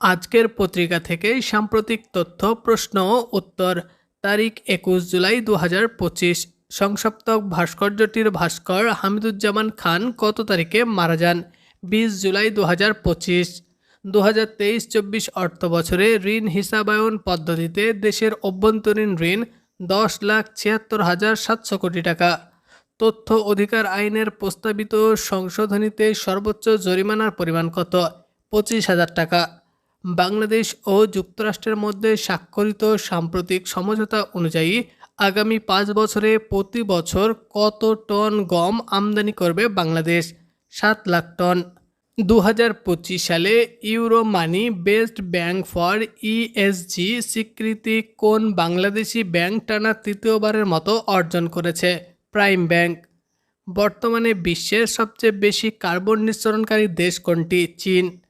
আজকের পত্রিকা থেকে সাম্প্রতিক তথ্য, প্রশ্ন ও উত্তর। তারিখ একুশ জুলাই দু হাজার পঁচিশ। সংসপ্তক ভাস্কর্যটির ভাস্কর হামিদুজ্জামান খান কত তারিখে মারা যান? বিশ জুলাই দু হাজার পঁচিশ। দু হাজার তেইশ চব্বিশ অর্থ বছরে ঋণ হিসাবায়ন পদ্ধতিতে দেশের অভ্যন্তরীণ ঋণ দশ লাখ ছিয়াত্তর হাজার সাতশো কোটি টাকা। তথ্য অধিকার আইনের প্রস্তাবিত সংশোধনীতে সর্বোচ্চ জরিমানার পরিমাণ কত? পঁচিশ হাজার টাকা। বাংলাদেশ ও যুক্তরাষ্ট্রের মধ্যে স্বাক্ষরিত সাম্প্রতিক সমঝোতা অনুযায়ী আগামী পাঁচ বছরে প্রতি বছর কত টন গম আমদানি করবে বাংলাদেশ? সাত লাখ টন। দু হাজার পঁচিশ সালে Euromoney best bank for ESG স্বীকৃতি কোন বাংলাদেশি ব্যাংক টানা তৃতীয়বারের মতো অর্জন করেছে? প্রাইম ব্যাংক। বর্তমানে বিশ্বের সবচেয়ে বেশি কার্বন নিঃসরণকারী দেশ কোনটি? চীন।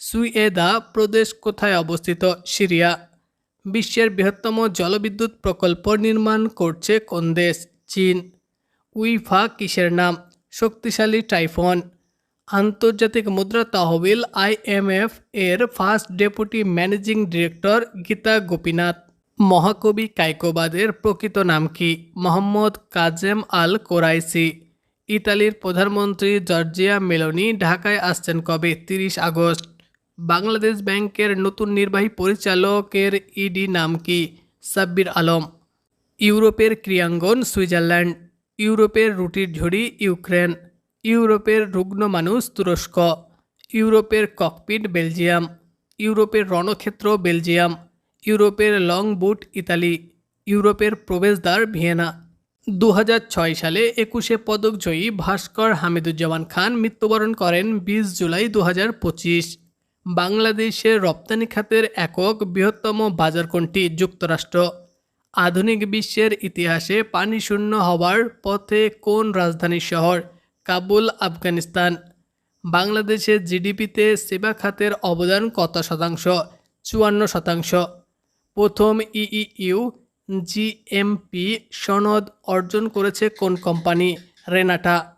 সুয়েদা প্রদেশ কোথায় অবস্থিত? সিরিয়া। বিশ্বের বৃহত্তম জলবিদ্যুৎ প্রকল্প নির্মাণ করছে কোন দেশ? চীন। উইফা কিসের নাম? শক্তিশালী টাইফন। আন্তর্জাতিক মুদ্রা তহবিল আইএমএফ এর first deputy managing director Gita Gopinath. মহাকবি কাইকোবাদের প্রকৃত নাম কি? মোহাম্মদ কাজেম আল কোরাইসি ইতালির প্রধানমন্ত্রী জর্জিয়া মেলোনি ঢাকায় আসছেন কবে? তিরিশ আগস্ট। বাংলাদেশ ব্যাংকের নতুন নির্বাহী পরিচালকের ইডি নাম কি? সাব্বির আলম। ইউরোপের ক্রিয়াঙ্গন সুইজারল্যান্ড। ইউরোপের রুটির ঝুড়ি ইউক্রেন। ইউরোপের রুগ্ন মানুষ তুরস্ক। ইউরোপের ককপিট বেলজিয়াম। ইউরোপের রণক্ষেত্র বেলজিয়াম। ইউরোপের লং বুট ইতালি। ইউরোপের প্রবেশদ্বার ভিয়েনা। দু হাজার ছয় সালে একুশে পদকজয়ী ভাস্কর হামিদুজ্জামান খান মৃত্যুবরণ করেন বিশ জুলাই দু হাজার পঁচিশ। বাংলাদেশের রপ্তানি খাতের একক বৃহত্তম বাজার কোনটি? যুক্তরাষ্ট্র। আধুনিক বিশ্বের ইতিহাসে পানি শূন্য হওয়ার পথে কোন রাজধানী শহর? কাবুল, আফগানিস্তান। বাংলাদেশের জিডিপিতে সেবা খাতের অবদান কত শতাংশ? চুয়ান্ন শতাংশ। প্রথম ইইউ জিএমপি সনদ অর্জন করেছে কোন কোম্পানি? রেনাটা।